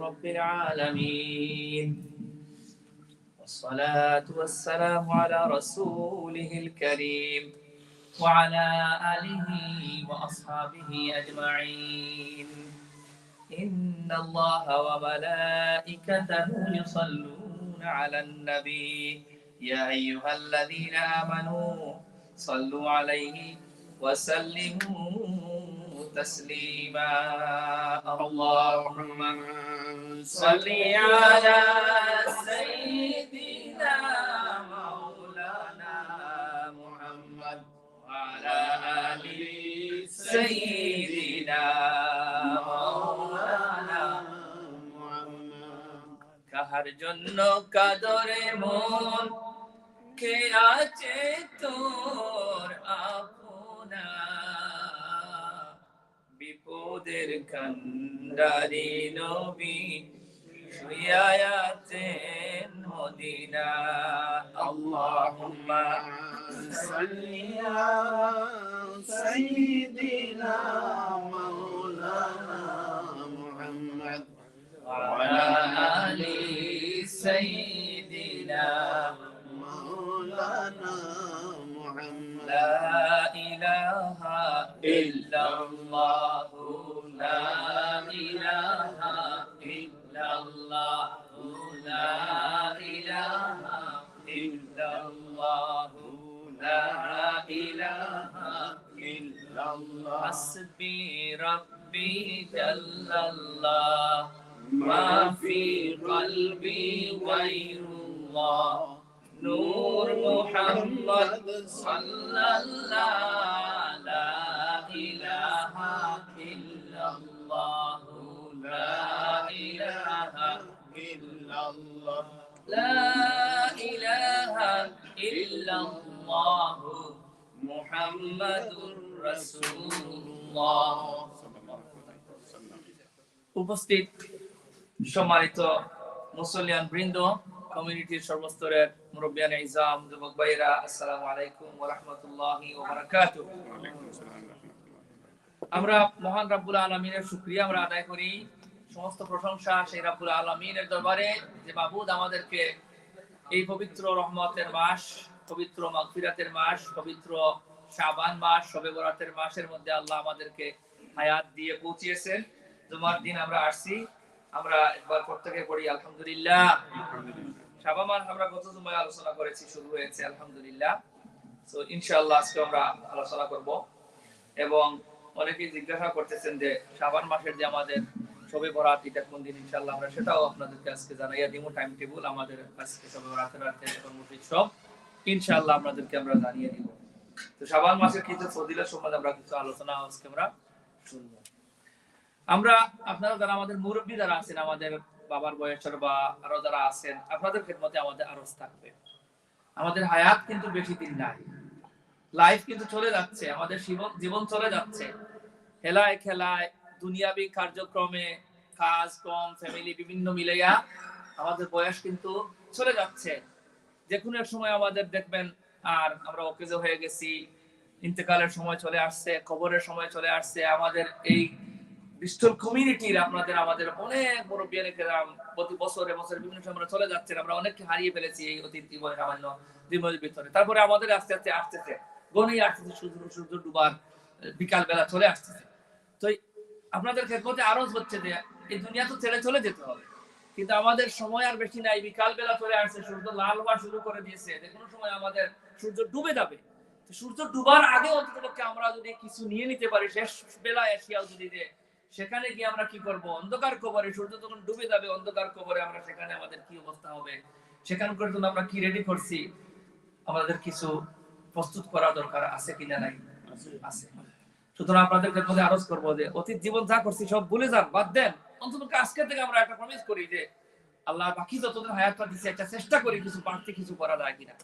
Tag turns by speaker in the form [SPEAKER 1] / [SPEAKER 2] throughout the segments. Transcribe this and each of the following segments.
[SPEAKER 1] رب العالمين. والصلاة والسلام على رسوله الكريم وعلى آله وأصحابه أجمعين. إن الله وملائكته يصلون على النبي. يا أيها الذين آمنوا صلوا عليه وسلموا تسليما اللهم صل على سيدنا مولانا محمد وعلى آل سيدنا مولانا কাহার জন্য কাদরে মন কে আছে তোর আমাদের কান্দারি নবী শুয়ায়াতেন মদিনা। আল্লাহুম্মা সাল্লি আলা সাইয়্যিদিনা মাওলানা غير الله نور محمد صلى الله لا إله إلا الله لا إله
[SPEAKER 2] إلا الله
[SPEAKER 1] لا إله إلا الله محمد رسول الله উপস্থিত সম্মানিত মুসলিয়ান বৃন্দ, কমিউনিটির সর্বস্তরের মুরব্বিয়ান ইজাম, যুবক ভাইরা আসসালামু আলাইকুম ওয়া রাহমাতুল্লাহি ওয়া বারাকাতুহু। আমরা মহান রাব্বুল আলামিনের শুকরিয়া আমরা আদায় করি। সমস্ত প্রশংসা সেই রাব্বুল আলামিনের দরবারে। যে মাবুদ আমাদেরকে এই পবিত্র রহমতের মাস, পবিত্র মাগফিরাতের মাস, পবিত্র শাবান মাস, শবে বরাতের মাসের মধ্যে আল্লাহ আমাদেরকে হায়াত দিয়ে পৌঁছিয়েছেন। জুমার দিন আমরা আসছি। আমরা একবার প্রত্যেকে পড়ি, আলহামদুলিল্লাহ। মাস আমরা গত জুমায় আলোচনা করেছি, শুরু হয়েছে, আলহামদুলিল্লাহ। তো ইনশাআল্লাহ আজকে আমরা আলোচনা করব। এবং অনেকেই জিজ্ঞাসা করতেছেন যে শাবান মাসের যে আমাদের শবে বরাত এটা কোন দিন, ইনশাআল্লাহ আমরা সেটাও আপনাদেরকে আজকে জানাইয়া দিব টাইম টেবিল আমাদের আজকে শবে বরাতের রাতে কর্মসূচি সব ইনশাআল্লাহ আপনাদেরকে আমরা জানিয়ে দিব। তো শাবান মাসের কিছু ফজিলত সম্বন্ধে আমরা কিছু আলোচনা আজকে আমরা শুনব। আমরা, আপনারা যারা আমাদের মুরব্বী যারা আছেন, আমাদের বাবার বয়সের বা আরও যারা আছেন, আপনাদের খেদমতে আমাদের আরজ থাকবে। আমাদের হায়াত কিন্তু বেশি দিন নাই। লাইফ কিন্তু চলে যাচ্ছে, আমাদের জীবন চলে যাচ্ছে। খেলায় খেলায়, দুনিয়াবি কার্যক্রমে, কাজ, কম ফ্যামিলি বিভিন্ন মিলাইয়া আমাদের বয়স কিন্তু চলে যাচ্ছে। যে কোনো এক সময় আমাদের দেখবেন, আর আমরা অকেজো হয়ে গেছি, ইন্তেকালের সময় চলে আসছে, কবরের সময় চলে আসছে, আমাদের এই ব্রিস্টল কমিউনিটির আপনাদের, আমাদের অনেক মুরব্বিয়ানে খেলাম প্রতি বছরে বছরে বিভিন্ন সময় চলে যাচ্ছেন, আমরা অনেককে হারিয়ে ফেলেছি এই অতীত জীবনে সামান্য জীবনের ভিতরে। তারপরে আমাদের আস্তে আস্তে আসতেছে গনেই আসতেছে, সূর্য সূর্য ডুবার বিকাল বেলা চলে আসতেছে। তো আপনাদের খেদমতে আরও হচ্ছে যে, এই দুনিয়া তো ছেড়ে চলে যেতে হবে। কিন্তু আমাদের সময় আর বেশি নাই বিকাল বেলা চলে আসছে, সূর্য লাল হওয়া শুরু করে দিয়েছে, যে কোনো সময় আমাদের সূর্য ডুবে যাবে। সূর্য ডুবার আগে অন্ততপক্ষে আমরা যদি কিছু নিয়ে নিতে পারি শেষ বেলায় এসিয়াও যদি যে সেখানে গিয়ে আমরা কি করব? অন্ধকার কবরে সূর্য যখন ডুবে যাবে অন্ধকার কবরে আমরা সেখানে আমাদের কি অবস্থা হবে? সেখানকার জন্য আমরা কি রেডি করছি? আমাদের কিছু প্রস্তুত করা দরকার আছে কিনা নাই? আছে। সুতরাং আপনাদের মধ্যে আরজ করব যে অতীত জীবন যা করছি সব ভুলে যান বাদ দেন। অন্তত আজকে থেকে আমরা একটা প্রমিস করি যে আল্লাহ বাকি যতদিন হায়াতটা দিচ্ছে একটা চেষ্টা করি কিছু বাড়তি কিছু করা যায় কিনা।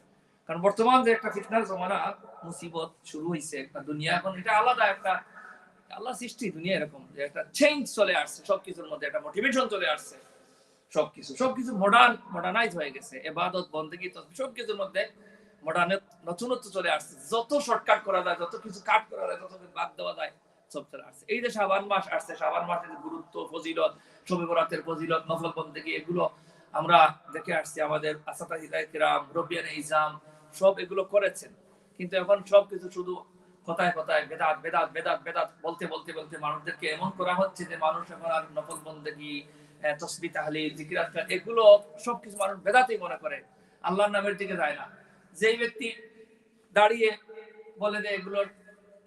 [SPEAKER 1] কারণ বর্তমান যে একটা ফিটনার জমানা মুসিবত শুরু হয়েছে একটা দুনিয়া এখন এটা আলাদা একটা আল্লাহ সৃষ্টি, দুনিয়া এরকম। যে একটা চেঞ্জ চলে আসছে, সবকিছুর মধ্যে একটা মোটিভেশন চলে আসছে। সবকিছু সবকিছু মডার্ন মডার্নাইজ হয়ে গেছে। এবাদত, বন্দেগী সবকিছুর মধ্যে নতুনত্ব চলে আসছে। যত শর্টকাট করা যায়, যত কিছু কাট করা যায়, তত কিছু বাদ দেওয়া যায়, সব চলে আসছে। এই যে শাবান মাস আসছে মাসের গুরুত্ব, ফজিলত শবে বরাতের ফজিলত, নফল এগুলো আমরা দেখে আসছি আমাদের আসাতা রবিয়ান ইজাম সব এগুলো করেছেন। কিন্তু এখন সব কিছু শুধু কথায় কথায় বেদাত বেদাত বেদাত বেদাত বলতে বলতে বলতে মানুষদেরকে এমন করা হচ্ছে যে মানুষ এখন আর নফল বন্দেগী তসবি তাহলে এগুলো সবকিছু মানুষ বেদাতেই মনে করে। আল্লাহর নামের দিকে যায় না। যেই ব্যক্তি দাঁড়িয়ে বলে যে এগুলোর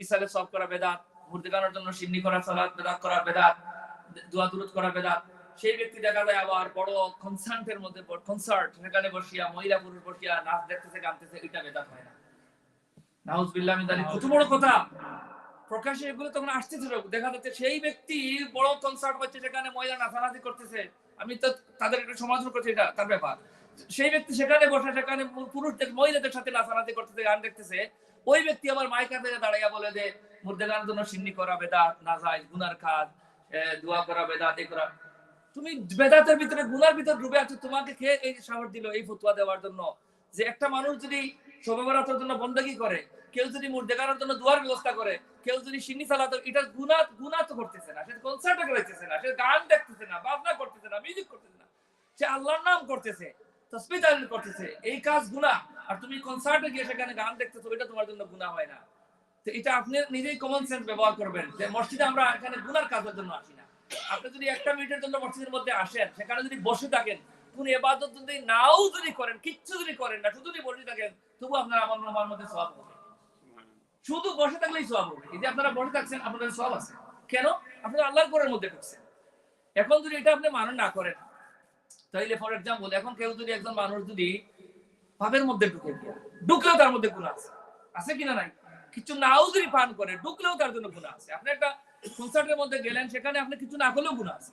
[SPEAKER 1] ইসালে সব করা বেদাত মুর্দিগানোর জন্য সিন্নি করা সালাত, বেদাত করা বেদাত, দোয়া দুরুদ করা বেদাত, সেই ব্যক্তি দেখা যায় আবার বড় কনসার্টের মধ্যে কনসার্ট সেখানে বসিয়া মহিলা, পুরুষ বসিয়া নাচ দেখতেছে, গানতেছে, এটা বেদাত হয় না। প্রকাশ্যে এগুলো তখন দেখা যাচ্ছে সেই ব্যক্তি বড় কনসার্ট হচ্ছে সেখানে মহিলা নাচানাচি করতেছে। আমি তো তাদের সমালোচনা করছি, এটা তার ব্যাপার। সেই ব্যক্তি সেখানে বসে, সেখানে পুরুষদের, মহিলাদের সাথে নাচানাচি করতেছে, গান দেখতেছে। ওই ব্যক্তি আবার মাইকা দাঁড়াইয়া বলে যে, মুর্দে গানের জন্য সিন্নি করা বেদাত, না যায়, গুনার কাজ দোয়া করা বেদাত, এ করা তুমি বেদাতের ভিতরে, গুনার ভিতরে ডুবে আছো, তোমাকে খেয়ে এই সাহস দিল এই ফতুয়া দেওয়ার জন্য? যে একটা মানুষ যদি শোভা জন্য বন্দগি করে, কেউ যদি মুর্দে জন্য দোয়ার ব্যবস্থা করে, কেউ যদি সিন্নি সালাত এটা গুনা গুনা তো করতেছে না। সে কনসার্টে করতেছে না, সে গান দেখতেছে না ভাবনা করতেছে না মিউজিক করতেছে না। সে আল্লাহর নাম করতেছে করতেছে, এই কাজ গুনাহ। আর তুমি কনসার্টে গিয়ে সেখানে গান দেখতেছো, এটা তোমার জন্য গুনাহ হয় না। তো এটা আপনি নিজেই কমন সেন্স ব্যবহার করবেন, যে মসজিদে আমরা এখানে গুনার কাজের জন্য আসি না। আপনি যদি একটা মিনিটের জন্য মসজিদের মধ্যে আসেন, সেখানে যদি বসে থাকেন কোন এবাদত যদি নাও যদি করেন, কিচ্ছু যদি করেন না, শুধু যদি বসে থাকেন তবু আপনার আমার আমার মধ্যে সব হবে। শুধু বসে থাকলেই সব হবে। এই যে আপনারা বসে থাকছেন, আপনাদের সব আছে। কেন? আপনারা আল্লাহর ঘরের মধ্যে ঢুকছেন। এখন যদি এটা আপনি মানন না করেন তাইলে ফর এক্সাম্পল এখন কেউ যদি একজন মানুষ যদি পাপের মধ্যে ঢুকে গিয়া, ঢুকলেও তার মধ্যে গুণা আছে। আছে কিনা নাই? কিছু নাও যদি পান করে, ঢুকলেও তার জন্য গুণা আছে। আপনি একটা কনসার্টের মধ্যে গেলেন, সেখানে আপনি কিছু না করলেও গুণা আছে।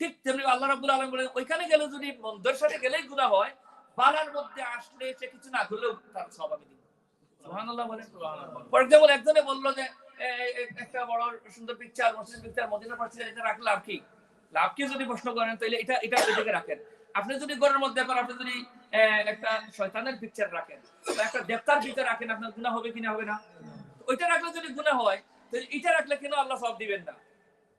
[SPEAKER 1] ঠিক তেমনি আল্লাহ রাব্বুল আলামিন বলেন ওইখানে গেলে যদি মন্দের সাথে গেলেই গুণা হয় বালার মধ্যে আসলে সে কিছু না করলেও তার সব আমি দিব। ফর এক্সাম্পল একজনে বলল যে একটা বড় সুন্দর পিকচার মসজিদ পিকচার মদিনা এটা রাখলে লাভ কি? লাভ কি যদি প্রশ্ন করেন তাহলে এটা এটা এদিকে রাখেন। আপনি যদি ঘরের মধ্যে এখন আপনি যদি একটা শয়তানের পিকচার রাখেন একটা দেবতার পিকচার রাখেন আপনার গুনাহ হবে কিনা হবে না? ওইটা রাখলে যদি গুনাহ হয় তাহলে এটা রাখলে কেন আল্লাহ সব দিবেন না?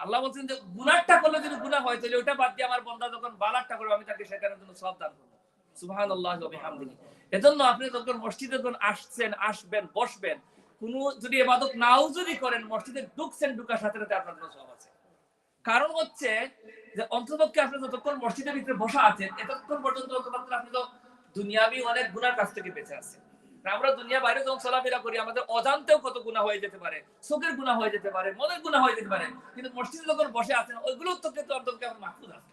[SPEAKER 1] আল্লাহ বলছেন যে গুনারটা করলে যদি গুনাহ হয়, তাহলে ওইটা বাদ দিয়ে আমার বন্দা যখন বালারটা করবে, আমি তাকে সেখানের জন্য সব দান করব। সুবহানাল্লাহ ওয়া বিহামদিহি। এজন্য আপনি যখন মসজিদে যখন আসছেন, আসবেন, বসবেন, কোন যদি এবাদত নাও যদি করেন, মসজিদে ঢুকছেন, ঢুকার সাথে সাথে আপনার জন্য সব আছে। কারণ হচ্ছে যে অন্ততপক্ষে আপনি যতক্ষণ মসজিদের ভিতরে বসা আছেন, এতক্ষণ পর্যন্ত আপনি তো দুনিয়াবি অনেক গুনার কাছ থেকে বেঁচে আছেন। আমরা দুনিয়া বাইরে যখন চলাফেরা করি, আমাদের অজান্তেও কত গুণা হয়ে যেতে পারে চোখের গুণা হয়ে যেতে পারে, মনের গুণা হয়ে যেতে পারে, কিন্তু মসজিদে যখন বসে আছেন ওইগুলো তো কিন্তু অন্তত আমার মাহফুজ আছে।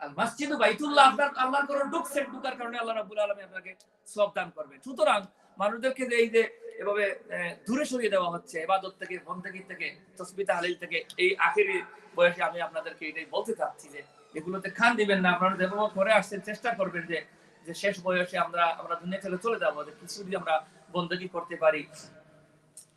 [SPEAKER 1] আর মসজিদ বাইতুল্লাহ আপনার আল্লাহর করে ঢুকছেন ঢুকার কারণে আল্লাহ রাব্বুল আলামিন আপনাকে সব দান করবেন। সুতরাং মানুষদেরকে এই যে এভাবে দূরে সরিয়ে দেওয়া হচ্ছে ইবাদত থেকে বন্দেগী থেকে তসবিহ তাহলিল থেকে, এই আখেরি বয়সে আমি আপনাদেরকে এটাই বলতে চাচ্ছি যে, এগুলোতে খান দিবেন না, আপনারা যেভাবে করে চেষ্টা করবেন যে যে শেষ বয়সে আমরা আমরা দুনিয়া থেকে চলে যাব, যে কিছু যদি আমরা বন্দেগী করতে পারি,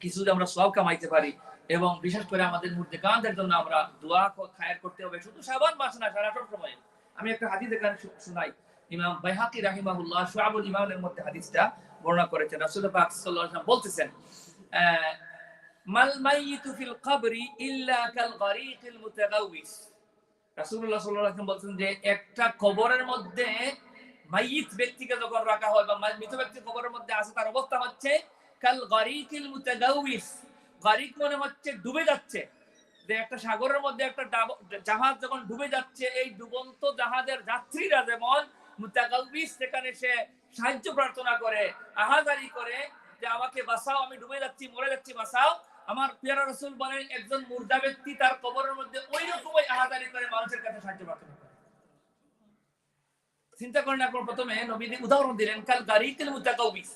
[SPEAKER 1] কিছু যদি আমরা সব কামাইতে পারি, এবং বিশেষ করে আমাদের মধ্যে গানদের জন্য আমরা দোয়া খায়ের করতে হবে, শুধু সাবান মাস না সারা সব সময় আমি একটা হাদিস এখানে শুনাই। ইমাম বাইহাকি রাহিমাহুল্লাহ শুআবুল ইমানের মধ্যে হাদিসটা বর্ণনা করেছেন। রাসূল পাক সাল্লাল্লাহু বলতেছেন মাল মাইয়িতু ফিল কবরি ইল্লা কাল গরীকিল মুতাগাউইস। রাসূলুল্লাহ সাল্লাল্লাহু আলাইহি ওয়াসাল্লাম বলছেন যে একটা কবরের মধ্যে মাইয়িত ব্যক্তিকে যখন রাখা হয় বা মৃত ব্যক্তি কবরের মধ্যে আছে তার অবস্থা হচ্ছে কাল গরীকিল মুতাগাউইস। গরীক মনে হচ্ছে ডুবে যাচ্ছে। যে একটা সাগরের মধ্যে একটা জাহাজ যখন ডুবে যাচ্ছে, এই ডুবন্ত জাহাজের যাত্রীরা যেমন মুতাকালবিস সেখানে সে সাহায্য প্রার্থনা করে, আহাজারি করে যে আমাকে বাঁচাও, আমি ডুবে যাচ্ছি, মরে যাচ্ছি, বাঁচাও। আমার পিয়ারা রসুল বলেন, একজন মুর্দা ব্যক্তি তার কবরের মধ্যে ওই রকমই আহাজারি করে মানুষের কাছে সাহায্য প্রার্থনা চিন্তা করেন এখন প্রথমে নবীদি উদাহরণ দিলেন, কাল গাড়ি তেল মুতাকাউবিস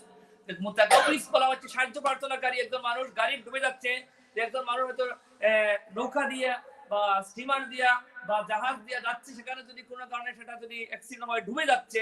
[SPEAKER 1] মুতাকাউবিস বলা হচ্ছে সাহায্য প্রার্থনাকারী একজন মানুষ গাড়ি ডুবে যাচ্ছে, একজন মানুষ হয়তো নৌকা দিয়া বা স্টিমার দিয়া বা জাহাজ দিয়া যাচ্ছে, সেখানে যদি কোনো কারণে সেটা যদি অ্যাক্সিডেন্ট হয়, ডুবে যাচ্ছে,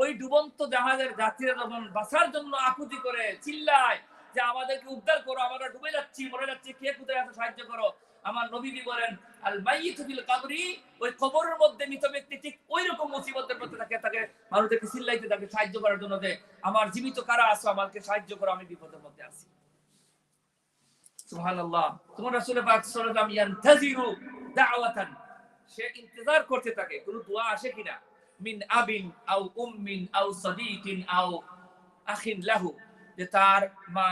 [SPEAKER 1] ওই ডুবন্ত জাহাজের যাত্রীরা যখন বাঁচার জন্য আকুতি করে, চিল্লায় যে আমাদেরকে উদ্ধার করো, আমরা ডুবে যাচ্ছি, মরে যাচ্ছি, কে কোথায় আছে সাহায্য করো আমার নবীজি বলেন আল মাইয়িতু ফিল কবরি ওই কবরের মধ্যে মৃত ব্যক্তি ঠিক ওই রকম মুসিবতের মধ্যে থাকে, তাকে মানুষদেরকে চিল্লাইতে তাকে সাহায্য করার জন্য যে, আমার জীবিত কারা আছো, আমাকে সাহায্য করো, আমি বিপদের মধ্যে আছি। সুবহানাল্লাহ। তোমার রাসূল পাক সাল্লাল্লাহু আলাইহি ইয়ানতাজিরু দাওয়াতান। সে ইন্তজার করতে থাকে, কোন দোয়া আসে কিনা মিন আবিন আও উম্মিন আও সাদিকিন আও আখিন লাহু যে তার মা,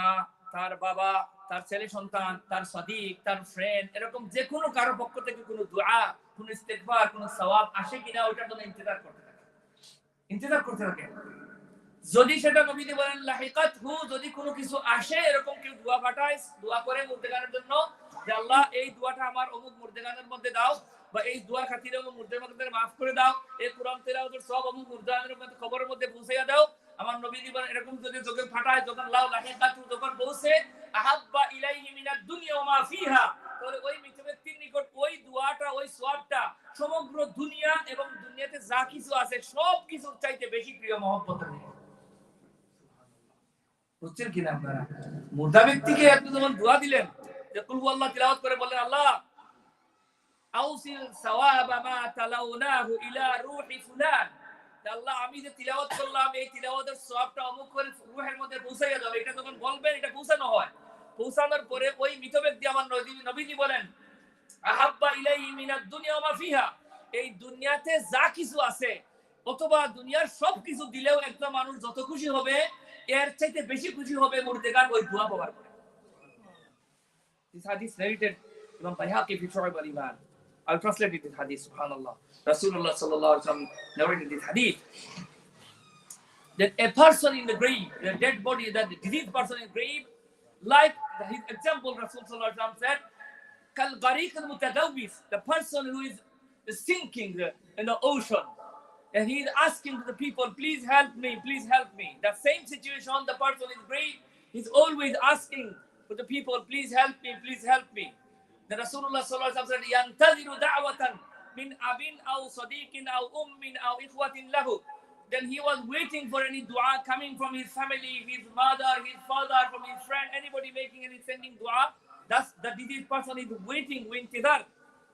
[SPEAKER 1] তার বাবা তার ছেলে সন্তান, তার সাদিক, তার ফ্রেন্ড এরকম যে কোনো কারও পক্ষ থেকে কোনো দোয়া, কোনো ইস্তেগফার, কোনো সওয়াব আসে কিনা ওটার জন্য ইন্তজার করতে থাকে। ইন্তজার করতে থাকে। যদি সেটা নবীজি বলেন, লাহিকাত হু যদি কোনো কিছু আসে, এরকম কেউ দোয়া পাঠায়, দোয়া করে মুর্দেগানের জন্য, যে আল্লাহ, এই দোয়াটা আমার অমুক মুর্দেগানের মধ্যে দাও, বা এই দোয়ার খাতিরে অমুক মুর্দেগানের মাফ করে দাও, এই কোরআন তেলাওয়াতের সব অমুক মুর্দেগানের মধ্যে খবরের মধ্যে পৌঁছাইয়া দাও। আমার নবীজি বলেন, এরকম যদি যোগে ফাটায় যখন লাউ লাহিকাত হু যখন পৌঁছে আহাব্বা ইলাইহি মিনাদ দুনিয়া ওয়া মা ফিহা। তাহলে ওই ব্যক্তির নিকট ওই দোয়াটা, ওই সওয়াবটা সমগ্র দুনিয়া এবং দুনিয়াতে যা কিছু আছে, সব চাইতে বেশি প্রিয় মহব্বতের নিকট বুঝছেন আপনারা? মুর্দা ব্যক্তিকে আপনি যখন দোয়া দিলেন, যে কুল আল্লাহ তিলাওয়াত করে বললেন, আল্লাহ, আউসিল মা তালাউনাহু ইলা ফুলান। আল্লাহ, আমি যে তিলাওয়াত করলাম, এই তিলাওয়াতের সওয়াবটা অমুক করে রূহের মধ্যে পৌঁছাইয়া যাবে। এটা যখন বলবেন, এটা পৌঁছানো হয়। পৌঁছানোর পরে ওই মৃত ব্যক্তি আমার নবীজি বলেন আহাব্বা ইলাইহি মিনাদ দুনিয়া মা ফিহা এই দুনিয়াতে যা কিছু আছে অথবা দুনিয়ার সব কিছু দিলেও একটা মানুষ যত খুশি হবে এর চাইতে বেশি খুশি হবে মুর্দেগান ওই দোয়া পাওয়ার পরে This hadith narrated Imam Bayhaqi fi Shu'ab al-Iman. I'll translate it in hadith, subhanallah. Rasulullah sallallahu alaihi wasallam narrated this hadith. That a person in the grave, a dead body, that the diseased person in the grave, Like his example, Rasulullah said, Kalbariq al Mutadawis, the person who is sinking in the ocean. And he is asking the people, please help me, please help me. The same situation, the person is great, he's always asking for the people, please help me, please help me. The Rasulullah said, Yantaziru da'watan min abin aw sadiqin aw ummin aw ikhwatin lahu then he was waiting for any dua coming from his family, his mother, his father, from his friend, anybody making any sending dua. That's the diseased person is waiting, wintidar.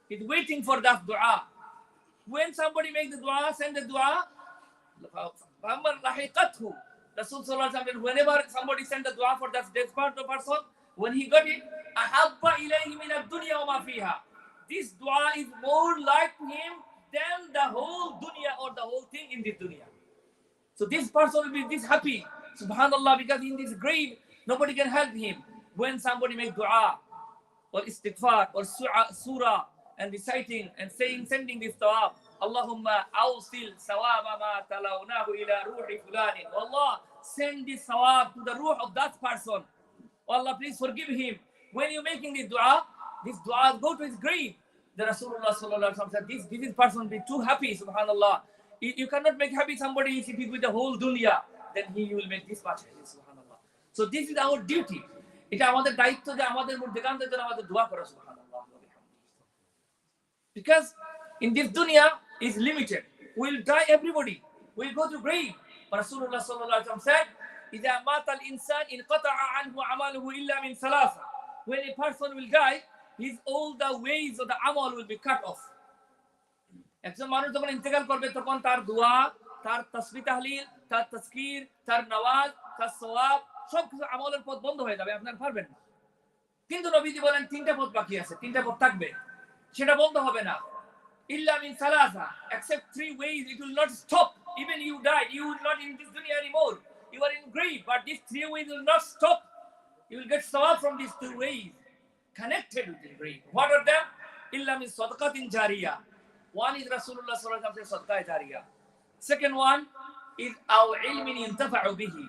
[SPEAKER 1] He's waiting for that dua. When somebody makes the dua, send the dua, Rasul whenever somebody sent the dua for that desperate person, when he got it, dunya. This dua is more like to him than the whole dunya or the whole thing in the dunya. So this person will be this happy, subhanallah, because in this grave, nobody can help him. When somebody make dua or istighfar or surah, and reciting and saying, sending this tawab, Allahumma awsil sawaba ma talawnahu ila ruhi fulani. Allah, send this sawab to the ruh of that person. Oh Allah, please forgive him. When you're making this dua, this dua go to his grave. The Rasulullah said, this, this person will be too happy, subhanallah you cannot make happy somebody if he's with the whole dunya, then he will make this much happy. Subhanallah. So this is our duty. It is our আমাদের to যে আমাদের মুর্দেকান্তের জন্য আমাদের দোয়া করা সুবহানাল্লাহ because in this dunya is limited we will die everybody we will go to grave but rasulullah sallallahu alaihi wasallam said idha mata al insan in qata'a anhu amaluhu illa min thalatha when a person will die his all the ways of the amal will be cut off একজন মানুষ যখন ইন্তেকাল করবে তখন তার দোয়া তার তসবি তাহলিল তার তসকির তার নওয়াজ তার সওয়াব সবকিছু আমলের পথ বন্ধ হয়ে যাবে আপনার পারবেন না কিন্তু নবীজি বলেন তিনটা পথ বাকি আছে তিনটা পথ থাকবে সেটা বন্ধ হবে না ইল্লা মিন সালাসা three ways it will not stop even you died you will not in this dunya anymore you are in grave but these three ways will not stop you will get sawab from these two ways connected with the grave what are them illa min sadaqatin jariyah one is rasulullah sallallahu alaihi wasallam sadaqah jariyah second one is our ilmin yantafa'u bihi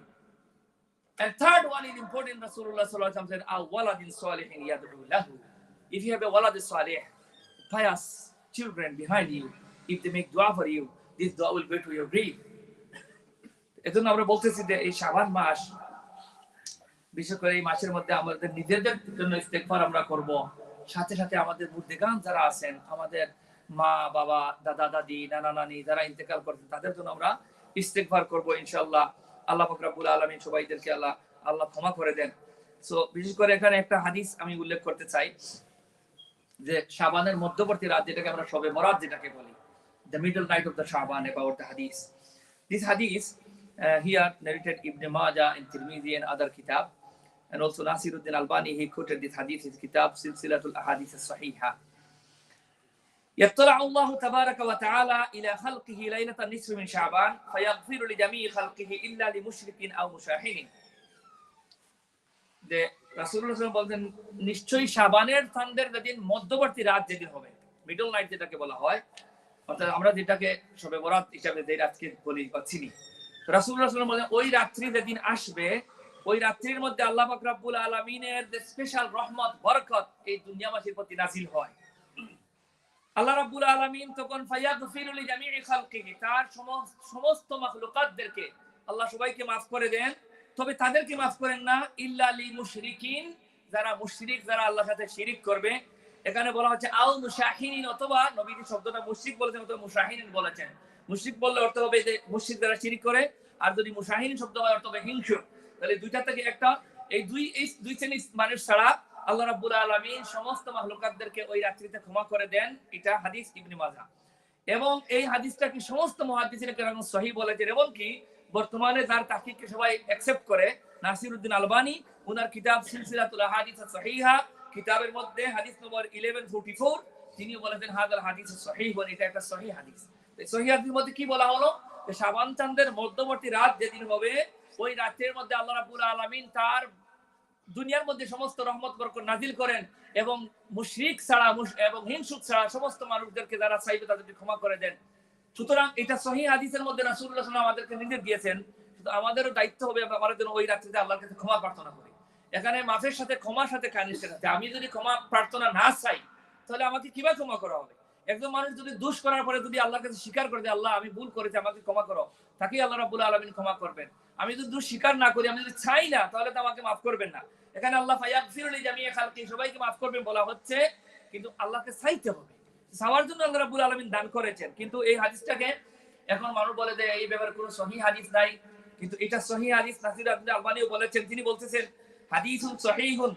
[SPEAKER 1] and third one is important rasulullah sallallahu alaihi wasallam said aw waladin salihin yad'u lahu if you have a walad salih pious children behind you, if they make dua for you, this dua will go to your grave. এজন্য আমরা বলতেছি যে এই শাবান মাস বিশেষ করে এই মাসের মধ্যে আমাদের নিজেদের জন্য ইস্তেগফার আমরা করব সাথে সাথে আমাদের মুর্দেগান যারা আছেন আমাদের মা বাবা দাদা দাদি নানা নানি যারা ইন্তেকাল করছেন তাদের জন্য আমরা ইস্তেগফার করব ইনশাআল্লাহ। আল্লাহ পাক রব্বুল আলামিন সবাইদেরকে আল্লাহ আল্লাহ ক্ষমা করে দেন। সো বিশেষ করে এখানে একটা হাদিস আমি উল্লেখ করতে চাই যে শাবানের মধ্যবর্তী রাত যেটাকে আমরা সবে বরাত যেটাকে বলি the middle night of the Shaban about the Hadith this Hadith here narrated Ibn Majah in Tirmidhi and other কিতাব And also Nasiruddin Albani, he quoted this hadith in his kitab Silsilatul Ahadith Sahiha. يطلع الله تبارك وتعالى إلى خلقه ليلة النصف من شعبان فيغفر لجميع خلقه إلا لمشرك أو مشاحن যে রাসূলুল্লাহ সাল্লাল্লাহু আলাইহি ওয়াসাল্লাম বলতেন নিশ্চয়ই শাবানের থান্ডের যেদিন মধ্যবর্তী রাত যেদিন হবে মিডল নাইট যেটাকে বলা হয় অর্থাৎ আমরা যেটাকে সবে বরাত হিসাবে যে রাতকে বলি বা চিনি রাসূলুল্লাহ সাল্লাল্লাহু আলাইহি ওয়াসাল্লাম বলেন ওই রাত্রি যেদিন আসবে ওই রাত্রির মধ্যে আল্লাহ পাক রব্বুল আলামিনের যে স্পেশাল রহমত বরকত এই দুনিয়াবাসীর প্রতি নাজিল হয় আল্লাহ রাব্বুল আলামিন তখন ফায়াগফিরু লিজামিই খালকিহি, তার সমস্ত আল্লাহ সবাইকে maaf করে দেন। তবে তাদেরকে maaf করেন না, ইল্লা লি মুশরিকিন, যারা মুশরিক, যারা আল্লাহর সাথে শিরিক করবে। এখানে বলা হচ্ছে আও মুশাহিনিন অথবা নবীজি শব্দটা মুশরিক বলেছেন অথবা মুশাহিনিন বলেছেন। মুশরিক বললে অর্থ হবে যে মুশরিক যারা শিরিক করে, আর যদি মুশাহিন শব্দ হয় অর্থ হবে হিংসুক তাহলে দুইটা থেকে একটা, এই দুই এই দুই শ্রেণির মানুষ ছাড়া আল্লাহ সমস্ত ওই রাত্রিতে ক্ষমা করে দেন। এটা হাদিস ইবনে এবং এই হাদিসটা কি সমস্ত মুহাদ্দিসিন কেরাম সহিহ বলেছেন এবং কি বর্তমানে যার তাহকিককে সবাই অ্যাকসেপ্ট করে আলবানি ওনার কিতাব সিলসিলাতুল আহাদিস সহিহা, কিতাবের মধ্যে হাদিস নম্বর 1144 তিনি বলেছেন, হাদাল হাদিস এটা একটা সহিহ হাদিস। সহিহ হাদিসের মধ্যে কি বলা হলো? যে শাবান চাঁদের মধ্যবর্তী রাত যেদিন হবে, ওই রাতের মধ্যে আল্লাহ রাব্বুল আলামিন তার দুনিয়ার মধ্যে সমস্ত রহমত বরকত নাজিল করেন এবং মুশরিক ছাড়া এবং হিংসুক ছাড়া সমস্ত মানুষদেরকে যারা চাইবে তাদেরকে ক্ষমা করে দেন। সুতরাং এটা সহি হাদিসের মধ্যে রাসূলুল্লাহ সাল্লাল্লাহু আলাইহি আমাদেরকে নির্দেশ দিয়েছেন আমাদেরও দায়িত্ব হবে আমাদের জন্য ওই রাত্রিতে আল্লাহর কাছে ক্ষমা প্রার্থনা করি এখানে মাফের সাথে ক্ষমার সাথে কানিষ্ঠের সাথে আমি যদি ক্ষমা প্রার্থনা না চাই, তাহলে আমাকে কীভাবে ক্ষমা করা হবে? একজন মানুষ যদি দুষ করার পরে যদি আল্লাহর কাছে স্বীকার করে যে, আল্লাহ, আমি ভুল করেছি, আমাকে ক্ষমা করো। তাকেই আল্লাহ রাব্বুল আলামিন ক্ষমা করবেন। আমি যদি স্বীকার না করি, আমি যদি চাই না, তাহলে তো আমাকে মাফ করবেন না। এখানে আল্লাহ খালকি, সবাইকে মাফ করবেন বলা হচ্ছে, কিন্তু আল্লাহকে চাইতে হবে। চাওয়ার জন্য আল্লাহ রাব্বুল আলামিন দান করেছেন, কিন্তু এই হাদিসটাকে এখন মানুষ বলে যে, এই ব্যাপারে কোনো সহি হাদিস নাই। কিন্তু এটা সহি হাদিস নাসির আব্দুল আলবানিও বলেছেন, তিনি বলতেছেন, হাদিসুন সহিহুন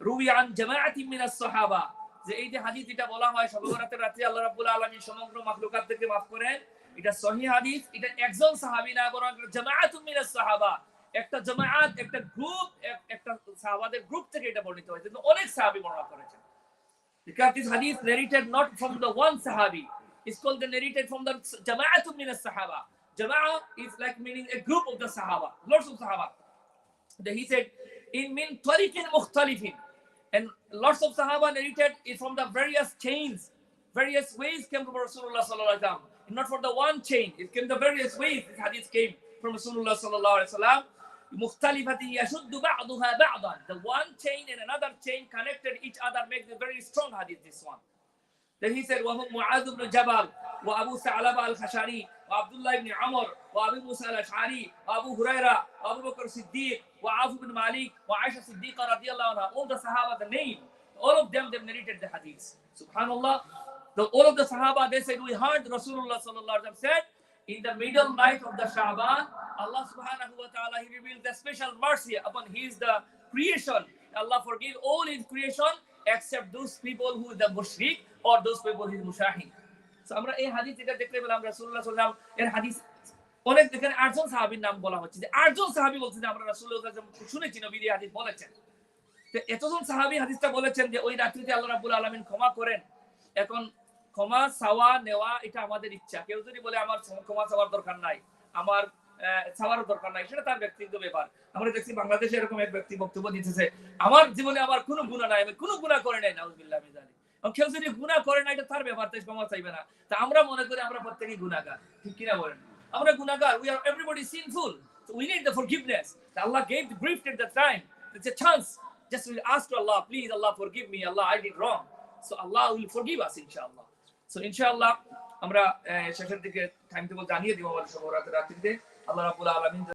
[SPEAKER 1] রুই আন জামাআতিন মিনাস সাহাবা। যে এই যে হাদিস এটা বলা হয় সবে বরাতের রাত্রে আল্লাহ রাব্বুল আলামিন সমগ্র মাখলুকাতদেরকে মাফ করেন। এটা সহি হাদিস এটা একজন সাহাবী না বরং একটা জামাআতুন মিনাস সাহাবা একটা জামাআত একটা গ্রুপ একটা সাহাবাদের গ্রুপ থেকে এটা বর্ণিত হয়েছে কিন্তু অনেক সাহাবী বর্ণনা করেছেন because this hadith narrated not from the one sahabi it's called the narrated from the jama'atun min as-sahaba jama'a is like meaning a group of the sahaba lots of sahaba Then he said in min tariqin mukhtalifin and lots of sahaba narrated it from the various chains various ways came from rasulullah sallallahu alaihi wasallam not for the one chain it came the various ways this hadith came from rasulullah sallallahu alaihi wasallam مختلفة يشد بعضها بعضا the one chain and another chain connected each other make the very strong hadith this one Then he said, وهم معاذ بن جبل وأبو ثعلبة الخشاري وعبد الله بن عمر وأبي موسى الأشعري وأبو هريرة وأبو بكر الصديق وعاف بن مالك وعائشة الصديقة رضي الله عنها all the Sahaba the name all of them they narrated the hadith subhanallah The, all of the Sahaba they said we heard Rasulullah sallallahu said in the middle night of the Shaban Allah subhanahu wa ta'ala he revealed the special mercy upon his the creation Allah forgive all his creation except those people who the mushrik or those people his mushahin so আমরা এই হাদিস এটা দেখলে পেলাম রাসূলুল্লাহ সাল্লাল্লাহু আলাইহি ওয়াসাল্লাম এর হাদিস অনেক এখানে আটজন সাহাবীর নাম বলা হচ্ছে যে আটজন সাহাবী বলছেন যে আমরা রাসূলুল্লাহ সাল্লাল্লাহু আলাইহি শুনেছি নবী হাদিস বলেছেন তো এতজন সাহাবী হাদিসটা বলেছেন যে ওই রাত্রিতে আল্লাহ রাব্বুল আলামিন ক্ষমা করেন এখন ক্ষমা চাওয়া নেওয়া এটা আমাদের ইচ্ছা কেউ যদি বলে আমার ক্ষমা চাওয়ার দরকার নাই আমার দরকার নাই সেটা তার ব্যক্তিগত ব্যাপার আমরা দেখছি বাংলাদেশে এরকম এক ব্যক্তি বক্তব্য দিতেছে আমার জীবনে আমার কোনো গুণা নাই আমি কোনো গুণা করে নাই নাউজুবিল্লাহ কেউ যদি গুণা করে না এটা তার ব্যাপার তাই ক্ষমা চাইবে না তা আমরা মনে করি আমরা প্রত্যেকেই গুণাগার ঠিক কিনা বলেন আমরা গুণাগার we are everybody sinful we need the forgiveness. that Allah gave the gift at the time. It's a chance. Just we ask to Allah, please, Allah, forgive me. Allah, I did wrong. So Allah will So inshallah, আমরা শেষের দিকে time table জানিয়ে দিব আমাদের রাতে রাত্রিতে আল্লাহ রাবুল আলমিন